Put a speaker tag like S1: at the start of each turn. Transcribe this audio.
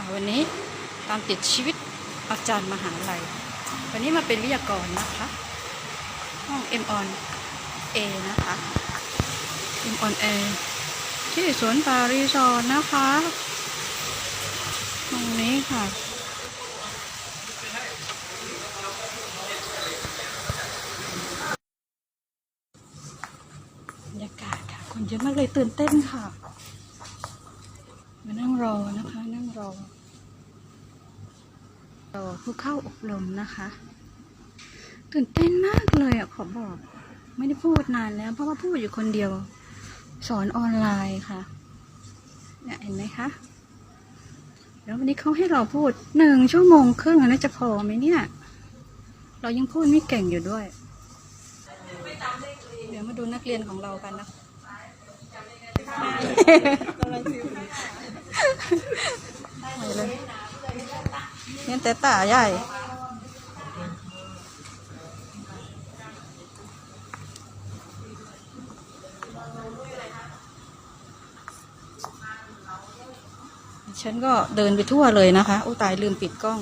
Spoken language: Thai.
S1: ะวันนี้ตามติดชีวิตอาจารย์มหาลัย วันนี้มาเป็นวิทยากรนะคะ ห้อง M on A นเอนะคะ M on A ที่สวนป่ารีสอร์ทนะคะ ตรงนี้ค่ะบรรยากาศค่ะ คนเยอะมากเลยตื่นเต้นค่ะ มานั่งรอนะคะ รอรอผู้เข้าอบรมนะคะ ตื่นเต้นมากเลยอะขอบอก ไม่ได้พูดนานแล้ว เพราะว่าพูดอยู่คนเดียว สอนออนไลน์ค่ะเนี่ยเห็นไหมคะแล้ววันนี้เขาให้เราพูดหนึ่งชั่วโมงครึ่งแล้วจะพอไหมเนี่ย เรายังพูดไม่เก่งอยู่ด้วย เดี๋ยวมาดูนักเรียนของเรากันนะ ไปเลย เรียนแต่ตาใหญ่ฉันก็เดินไปทั่วเลยนะคะอุยตายลืมปิดกล้อง